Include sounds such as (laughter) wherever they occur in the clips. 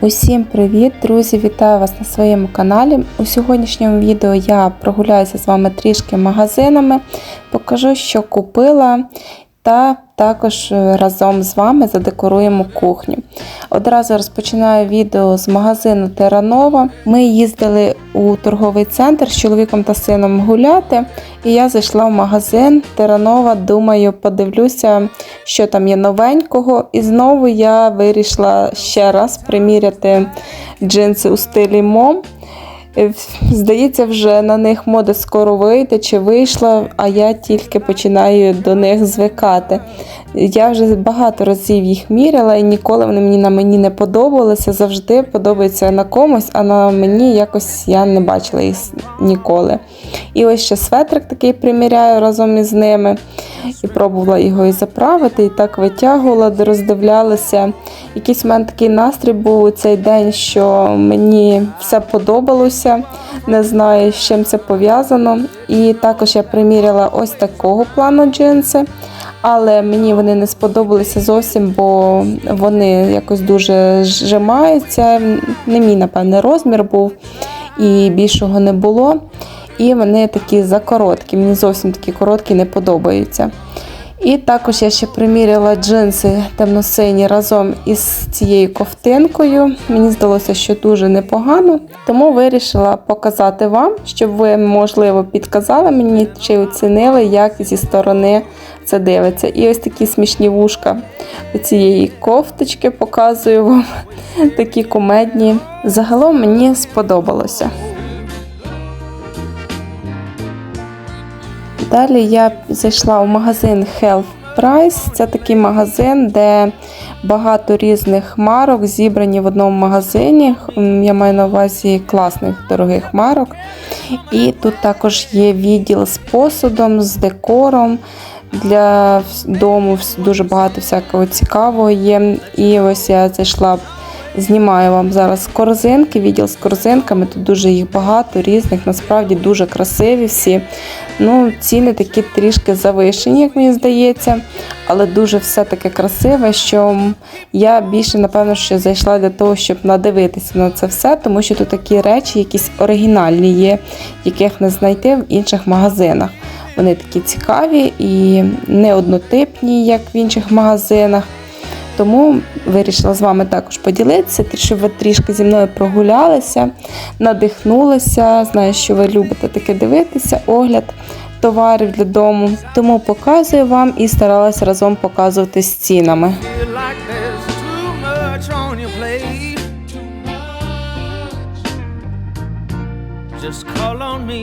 Усім привіт, друзі! Вітаю вас на своєму каналі. У сьогоднішньому відео я прогуляюся з вами трішки магазинами, покажу, що купила, та також разом з вами задекоруємо кухню. Одразу розпочинаю відео з магазину Теранова. Ми їздили у торговий центр з чоловіком та сином гуляти, і я зайшла в магазин Теранова. Думаю, подивлюся, що там є новенького. І знову я вирішила ще раз приміряти джинси у стилі мом. Е, Здається, вже на них мода скоро вийде чи вийшла, а я тільки починаю до них звикати. Я вже багато разів їх міряла і ніколи вони мені на мені не подобалися. Завжди подобаються на комусь, а на мені якось я не бачила їх ніколи. І ось ще светрик такий приміряю разом із ними. І пробувала його і заправити, і так витягувала, роздивлялася. Якийсь у мене такий настрій був у цей день, що мені все подобалося. Не знаю, з чим це пов'язано. І також я приміряла ось такого плану джинси. Але мені вони не сподобалися зовсім, бо вони якось дуже зжимаються. Не мій, напевне, розмір був і більшого не було. І вони такі закороткі. Мені зовсім такі короткі не подобаються. І також я ще приміряла джинси темно-сині разом із цією ковтинкою. Мені здалося, що дуже непогано. Тому вирішила показати вам, щоб ви, можливо, підказали мені чи оцінили, як зі сторони це дивиться. І ось такі смішні вушка цієї кофточки показую вам. (laughs) Такі кумедні. Загалом мені сподобалося. Далі я зайшла в магазин Health Price. Це такий магазин, де багато різних марок зібрані в одному магазині. Я маю на увазі класних дорогих марок. І тут також є відділ з посудом, з декором. Для дому дуже багато всякого цікавого є. І ось я зайшла Знімаю вам зараз корзинки, відділ з корзинками. Тут дуже їх багато, різних, насправді дуже красиві всі. Ну, Ціни такі трішки завишені, як мені здається, але дуже все таке красиве, що я більше, напевно, що зайшла для того, щоб надивитися на це все, тому що тут такі речі, якісь оригінальні є, яких не знайти в інших магазинах. Вони такі цікаві і не однотипні, як в інших магазинах. Тому вирішила з вами також поділитися, щоб ви трішки зі мною прогулялися, надихнулися. Знаю, що ви любите таке дивитися, огляд товарів для дому. Тому показую вам і старалася разом показувати з цінами. Just call on me.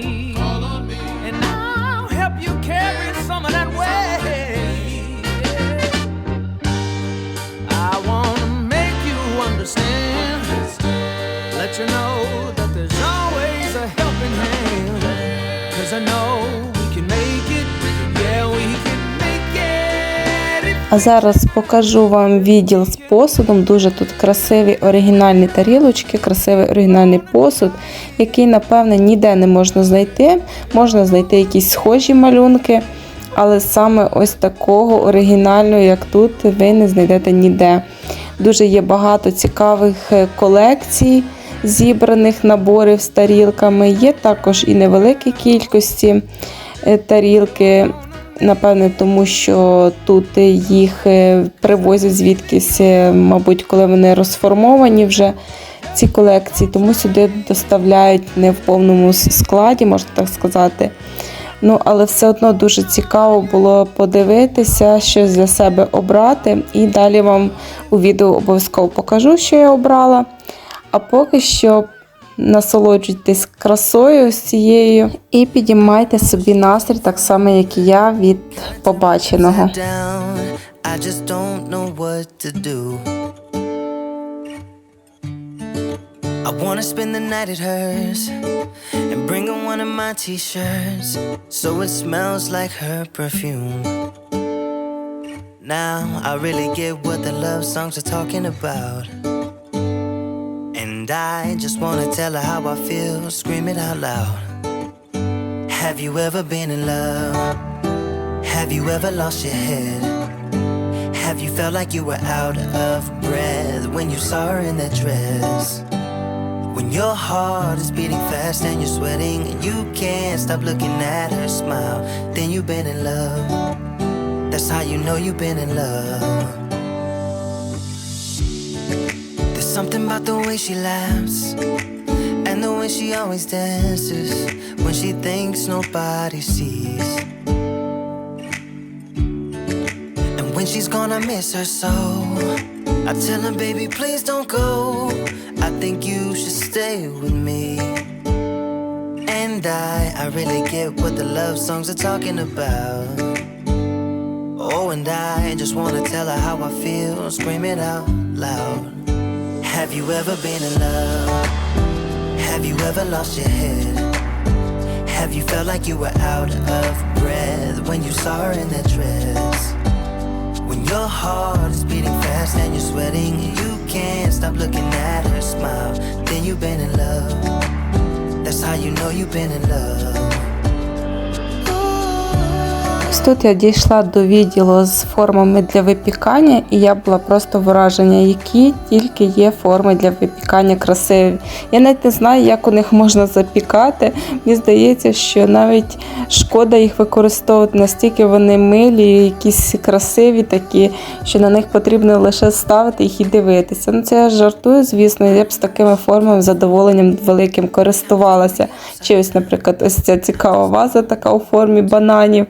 And I'll help you carry some of that weight. А зараз покажу вам відділ з посудом. Дуже тут красиві оригінальні тарілочки, красивий оригінальний посуд, який, напевне, ніде не можна знайти. Можна знайти якісь схожі малюнки, але саме ось такого оригінального, як тут, ви не знайдете ніде. Дуже є багато цікавих е, колекцій. Зібраних наборів з тарілками. Є також і невеликі кількості е, тарілки. Напевне, тому що тут їх е, привозять звідкись, е, мабуть, коли вони розформовані вже ці колекції, тому сюди доставляють не в повному складі, можна так сказати. Ну, але все одно дуже цікаво було подивитися, щось для себе обрати. І далі вам у відео обов'язково покажу, що я обрала. А поки що насолоджуйтесь красою цією і підіймайте собі настрій, так само, як і я від побаченого. I wanna spend the night at hers and bring her one of my t shirts so it smells like her perfume. Now I really get what the love songs are talking about. And I just wanna tell her how I feel, scream it out loud. Have you ever been in love? Have you ever lost your head? Have you felt like you were out of breath when you saw her in that dress? When your heart is beating fast and you're sweating and you can't stop looking at her smile, then you've been in love. That's how you know you've been in love. Something about the way she laughs and the way she always dances when she thinks nobody sees. And when she's gone, I miss her so. I tell her, baby, please don't go. I think you should stay with me. And I, I really get what the love songs are talking about. Oh, and I just wanna tell her how I feel, scream it out loud. Have you ever been in love? Have you ever lost your head? Have you felt like you were out of breath when you saw her in that dress? When your heart is beating fast and you're sweating you can't stop looking at her smile, then you've been in love. That's how you know you've been in love. Ось тут я дійшла до відділу з формами для випікання, і я була просто вражена, які тільки є форми для випікання красиві. Я навіть не знаю, як у них можна запікати. Мені здається, що навіть шкода їх використовувати, настільки вони милі, якісь красиві такі, що на них потрібно лише ставити їх і дивитися. Ну це я жартую, звісно, я б з такими формами задоволенням великим користувалася. Чи ось, наприклад, ось ця цікава ваза така у формі бананів.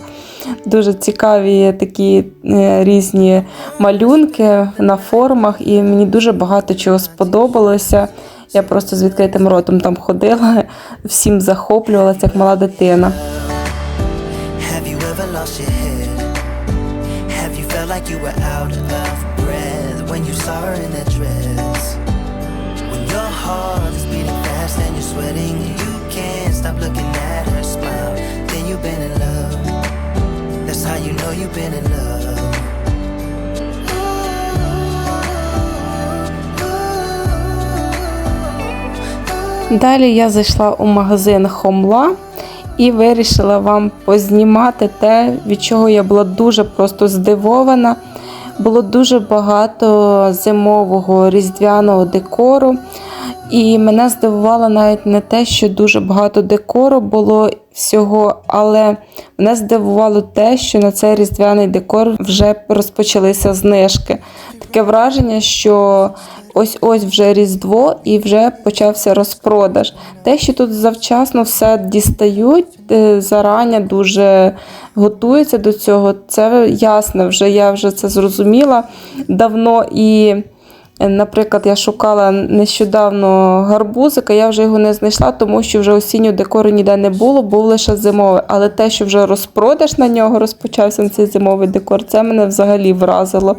Дуже цікаві такі е, різні малюнки на формах, і мені дуже багато чого сподобалося. Я просто з відкритим ротом там ходила, всім захоплювалася, як мала дитина. Then you've been in love. How you know you've been in love. Далі я зайшла у магазин Хомла і вирішила вам познімати те, від чого я була дуже просто здивована. Було дуже багато зимового різдвяного декору. І мене здивувало навіть не те, що дуже багато декору було всього, але мене здивувало те, що на цей різдвяний декор вже розпочалися знижки. Таке враження, що ось-ось вже Різдво і вже почався розпродаж. Те, що тут завчасно все дістають, е, зарані дуже готуються до цього, це ясно, вже я вже це зрозуміла давно і. Наприклад, я шукала нещодавно гарбузика, я вже його не знайшла, тому що вже осіннього декору ніде не було, був лише зимовий. Але те, що вже розпродаж на нього розпочався на цей зимовий декор, це мене взагалі вразило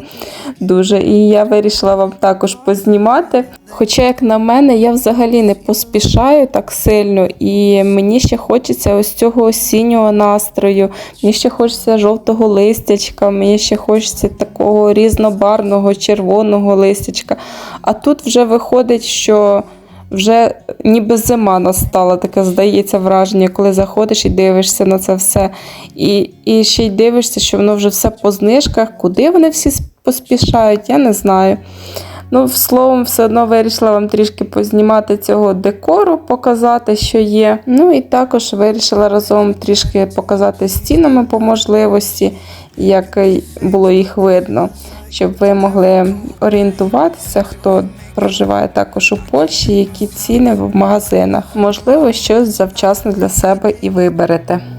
дуже. І я вирішила вам також познімати. Хоча, як на мене, я взагалі не поспішаю так сильно, і мені ще хочеться ось цього осіннього настрою, мені ще хочеться жовтого листячка, мені ще хочеться такого різнобарного червоного листячка. А тут вже виходить, що вже ніби зима настала, таке здається враження, коли заходиш і дивишся на це все. І, і ще й дивишся, що воно вже все по знижках. Куди вони всі поспішають, я не знаю. Ну, словом, все одно вирішила вам трішки познімати цього декору, показати, що є. Ну і також вирішила разом трішки показати стінами по можливості, як було їх видно, щоб ви могли орієнтуватися, хто проживає також у Польщі, які ціни в магазинах. Можливо, щось завчасно для себе і виберете.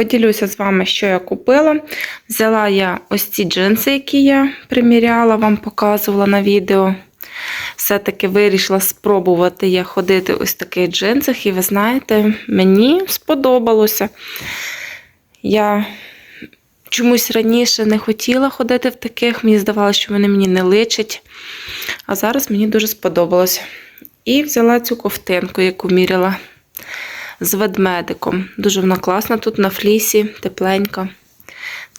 Поділюся з вами, що я купила. Взяла я ось ці джинси, які я приміряла, вам показувала на відео. Все-таки вирішила спробувати я ходити ось в таких джинсах, і ви знаєте, мені сподобалося. Я чомусь раніше не хотіла ходити в таких, мені здавалося, що вони мені не личать. А зараз мені дуже сподобалось. І взяла цю ковтинку, яку міряла з ведмедиком. Дуже вона класна тут на флісі, тепленька.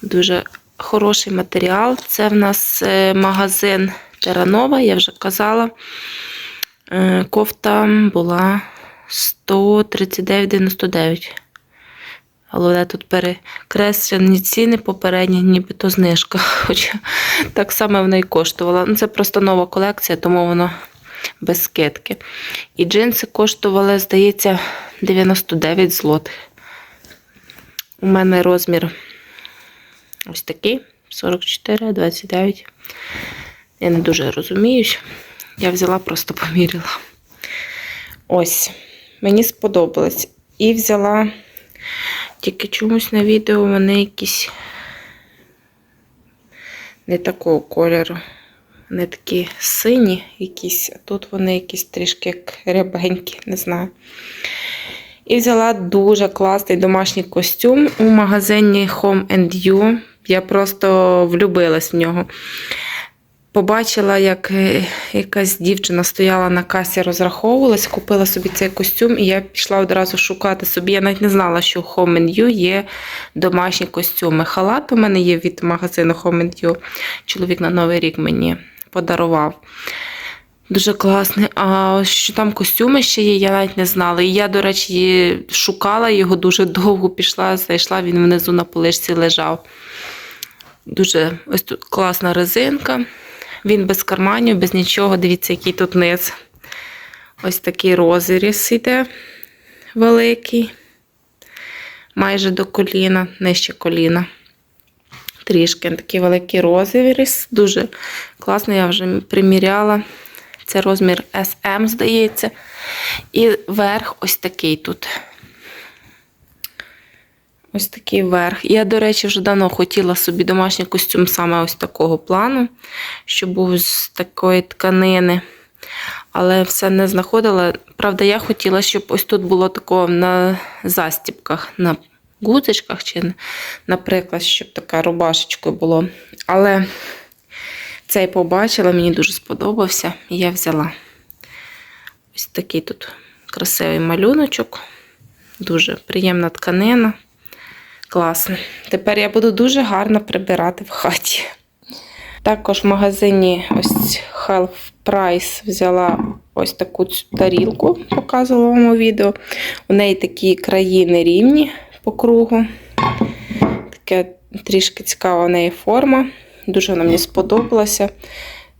Дуже хороший матеріал. Це в нас е, магазин Теранова, я вже казала. Е, Кофта була 139,99. Але тут перекреслені ціни попередні, нібито знижка. (laughs) Хоча так само вона і коштувала. Ну, Це просто нова колекція, тому воно без скидки. І джинси коштували, здається, 99 злотих. У мене розмір ось такий: 44, 29. Я не дуже розуміюсь. Я взяла, просто поміряла. Ось, мені сподобалось. І взяла тільки чомусь на відео вони якісь не такого кольору. Вони такі сині якісь, а тут вони якісь трішки як рябенькі, не знаю. І взяла дуже класний домашній костюм у магазині Home and You. Я просто влюбилась в нього. Побачила, як е, якась дівчина стояла на касі, розраховувалась, купила собі цей костюм, і я пішла одразу шукати собі. Я навіть не знала, що у Home and You є домашні костюми. Халат у мене є від магазину Home and You. Чоловік на Новий рік мені подарував. Дуже класний. А що там костюми ще є, я навіть не знала. І я, до речі, шукала його дуже довго пішла, зайшла, він внизу на поличці лежав. Дуже ось тут класна резинка. Він без карманів, без нічого. Дивіться, який тут низ. Ось такий розріз іде великий. Майже до коліна, нижче коліна. Трішки такий великий розріз. Дуже класно, я вже приміряла. Це розмір SM, здається. І верх ось такий тут. Ось такий верх. Я, до речі, вже давно хотіла собі домашній костюм саме ось такого плану, щоб був з такої тканини. Але все не знаходила. Правда, я хотіла, щоб ось тут було такого на застіпках, на гудзичках, чи, наприклад, щоб така рубашечкою було. Але цей побачила, мені дуже сподобався, і я взяла. Ось такий тут красивий малюночок. Дуже приємна тканина. Класно. Тепер я буду дуже гарно прибирати в хаті. Також в магазині ось Half Price взяла ось таку тарілку, показувала вам у відео. У неї такі країни рівні по кругу. Таке трішки цікава у неї форма. Дуже вона мені сподобалася.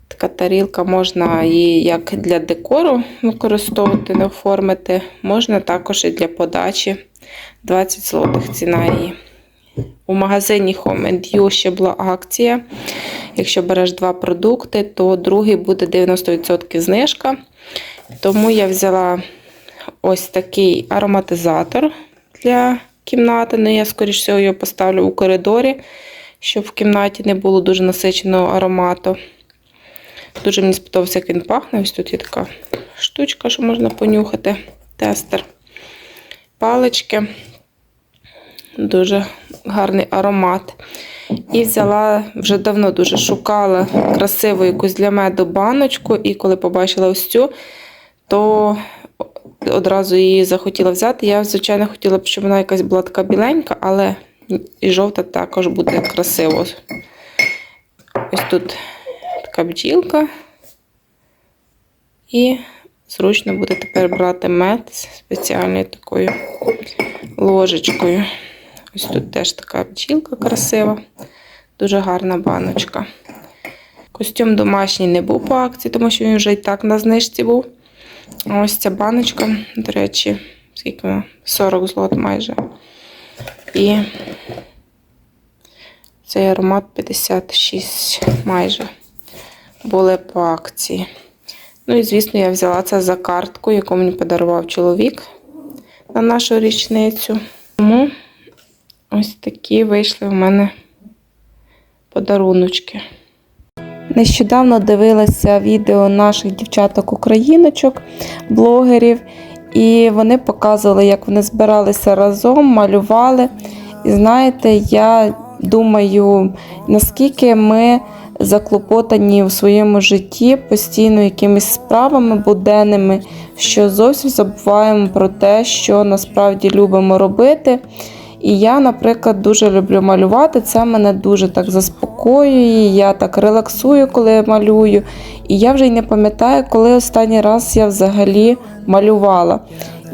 Така тарілка можна її як для декору використовувати, не оформити. Можна також і для подачі. 20 злотих ціна її. У магазині Home You ще була акція. Якщо береш два продукти, то другий буде 90% знижка. Тому я взяла ось такий ароматизатор для кімнати. Ну, я, скоріш всього, його поставлю у коридорі, щоб в кімнаті не було дуже насиченого аромату. Дуже мені сподобався, як він пахне. Ось тут є така штучка, що можна понюхати. Тестер. Палички. Дуже гарний аромат. І взяла, вже давно дуже шукала красиву якусь для меду баночку. І коли побачила ось цю, то одразу її захотіла взяти. Я, звичайно, хотіла б, щоб вона якась була така біленька, але і жовта також буде красиво. Ось тут така бджілка. І зручно буде тепер брати мед спеціальною такою ложечкою. Ось тут теж така бджілка красива, дуже гарна баночка. Костюм домашній не був по акції, тому що він вже і так на знижці був. Ось ця баночка, до речі, скільки вона? 40 злот майже. І цей аромат 56 майже були по акції. Ну і, звісно, я взяла це за картку, яку мені подарував чоловік на нашу річницю. Тому Ось такі вийшли в мене подаруночки. Нещодавно дивилася відео наших дівчаток-україночок, блогерів, і вони показували, як вони збиралися разом, малювали. І знаєте, я думаю, наскільки ми заклопотані у своєму житті постійно якимись справами буденними, що зовсім забуваємо про те, що насправді любимо робити. І я, наприклад, дуже люблю малювати. Це мене дуже так заспокоює. Я так релаксую, коли я малюю. І я вже й не пам'ятаю, коли останній раз я взагалі малювала.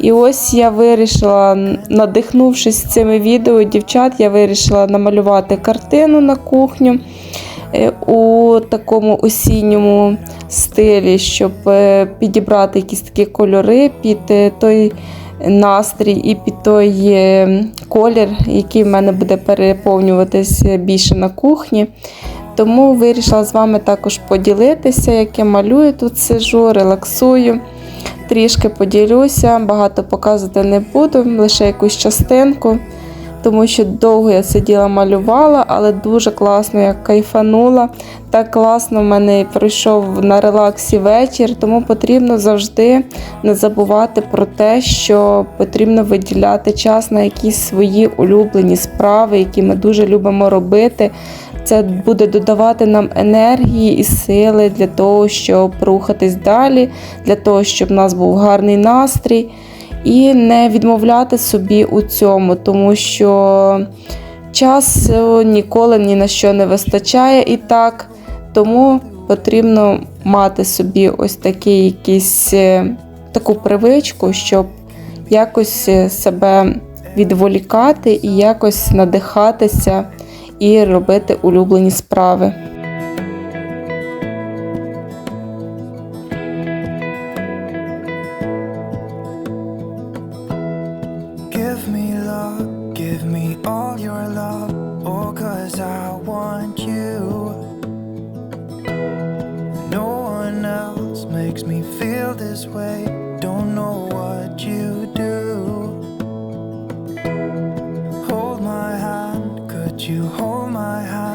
І ось я вирішила, надихнувшись цими відео дівчат, я вирішила намалювати картину на кухню е, у такому осінньому стилі, щоб е, підібрати якісь такі кольори під е, той настрій і під той е, колір, який в мене буде переповнюватись більше на кухні. Тому вирішила з вами також поділитися, як я малюю тут сижу, релаксую. Трішки поділюся, багато показувати не буду, лише якусь частинку, тому що довго я сиділа малювала, але дуже класно я кайфанула. Так класно в мене пройшов на релаксі вечір, тому потрібно завжди не забувати про те, що потрібно виділяти час на якісь свої улюблені справи, які ми дуже любимо робити. Це буде додавати нам енергії і сили для того, щоб рухатись далі, для того, щоб в нас був гарний настрій, і не відмовляти собі у цьому, тому що часу ніколи ні на що не вистачає і так. Тому потрібно мати собі ось такий якийсь, е, таку привичку, щоб якось е, себе відволікати і якось надихатися і робити улюблені справи. but you hold my heart.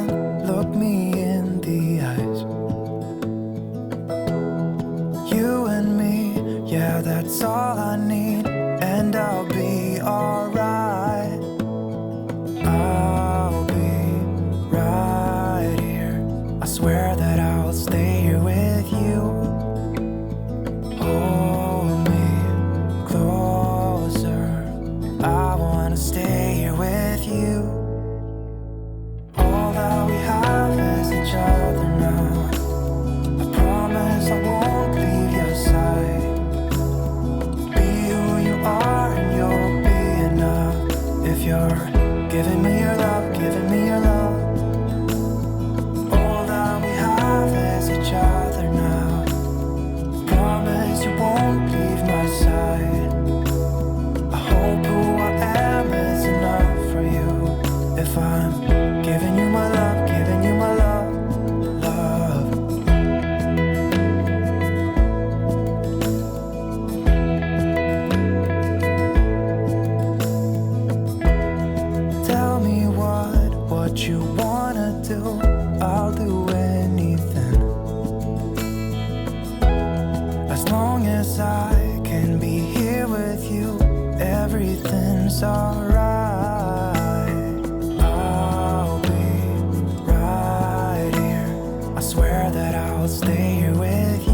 I'll stay here with you.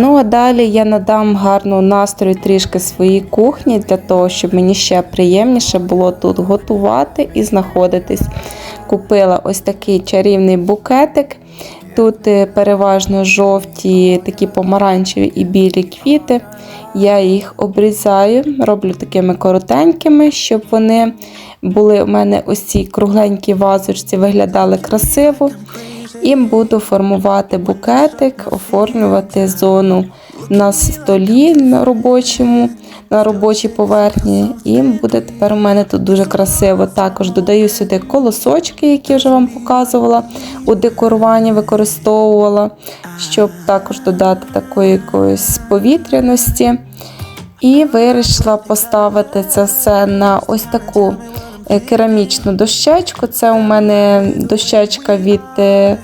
Ну а далі я надам гарну настрою трішки своїй кухні для того, щоб мені ще приємніше було тут готувати і знаходитись. Купила ось такий чарівний букетик. Тут е, переважно жовті, такі помаранчеві і білі квіти. Я їх обрізаю, роблю такими коротенькими, щоб вони були у мене ось ці кругленькі вазочці, виглядали красиво. І буду формувати букетик, оформлювати зону на столі на робочому, на робочій поверхні. І буде тепер у мене тут дуже красиво. Також додаю сюди колосочки, які вже вам показувала у декоруванні, використовувала, щоб також додати такої якоїсь повітряності. І вирішила поставити це все на ось таку керамічну дощечку. Це у мене дощечка від е,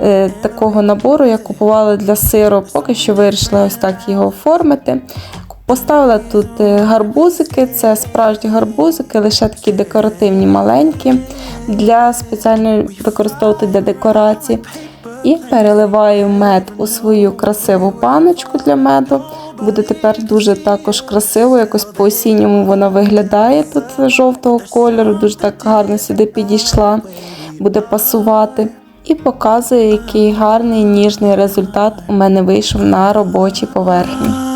е, такого набору, я купувала для сиру. Поки що вирішила ось так його оформити. Поставила тут е, гарбузики, це справжні гарбузики, лише такі декоративні маленькі, для спеціально використовувати для декорації. І переливаю мед у свою красиву паночку для меду. Буде тепер дуже також красиво, якось по осінньому вона виглядає тут жовтого кольору, дуже так гарно сюди підійшла, буде пасувати. І показує, який гарний ніжний результат у мене вийшов на робочій поверхні.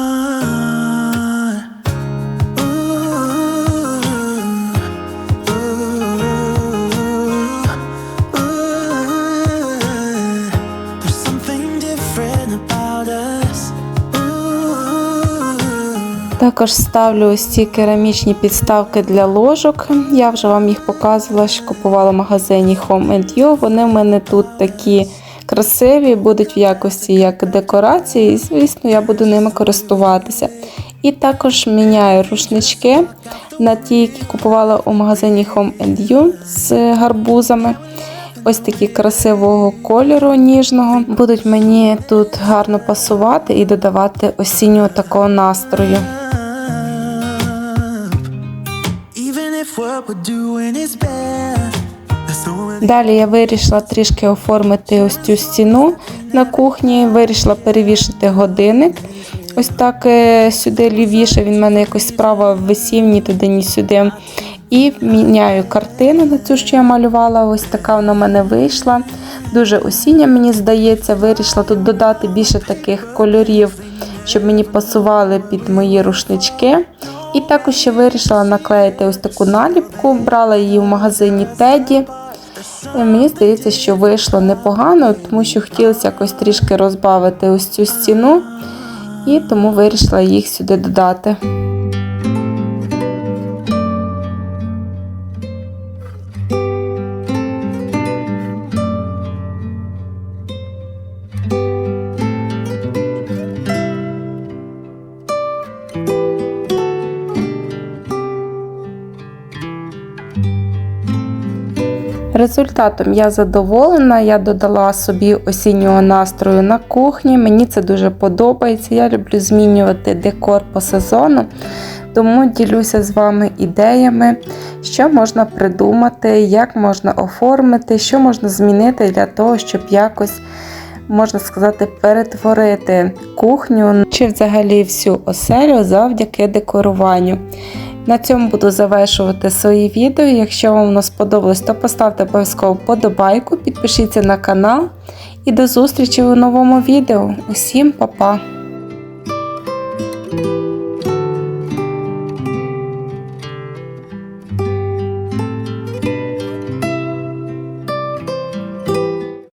Також ставлю ось ці керамічні підставки для ложок. Я вже вам їх показувала, що купувала в магазині Home and You. Вони в мене тут такі красиві, будуть в якості як декорації, і, звісно, я буду ними користуватися. І також міняю рушнички на ті, які купувала у магазині Home and You з гарбузами. Ось такі красивого кольору ніжного. Будуть мені тут гарно пасувати і додавати осіннього такого настрою. Далі я вирішила трішки оформити ось цю стіну на кухні, вирішила перевішати годинник. Ось так е, сюди лівіше, він в мене якось справа висів, ні туди, ні сюди. І міняю картину на цю, що я малювала. Ось така вона в мене вийшла. Дуже осіння, мені здається, вирішила тут додати більше таких кольорів, щоб мені пасували під мої рушнички. І також ще вирішила наклеїти ось таку наліпку, брала її в магазині Теді. Мені здається, що вийшло непогано, тому що хотілося якось трішки розбавити ось цю стіну, і тому вирішила їх сюди додати. Результатом я задоволена. Я додала собі осіннього настрою на кухні. Мені це дуже подобається. Я люблю змінювати декор по сезону. Тому ділюся з вами ідеями, що можна придумати, як можна оформити, що можна змінити для того, щоб якось, можна сказати, перетворити кухню чи взагалі всю оселю завдяки декоруванню. На цьому буду завершувати свої відео. Якщо вам воно сподобалось, то поставте обов'язково подобайку, підпишіться на канал і до зустрічі у новому відео. Усім па-па!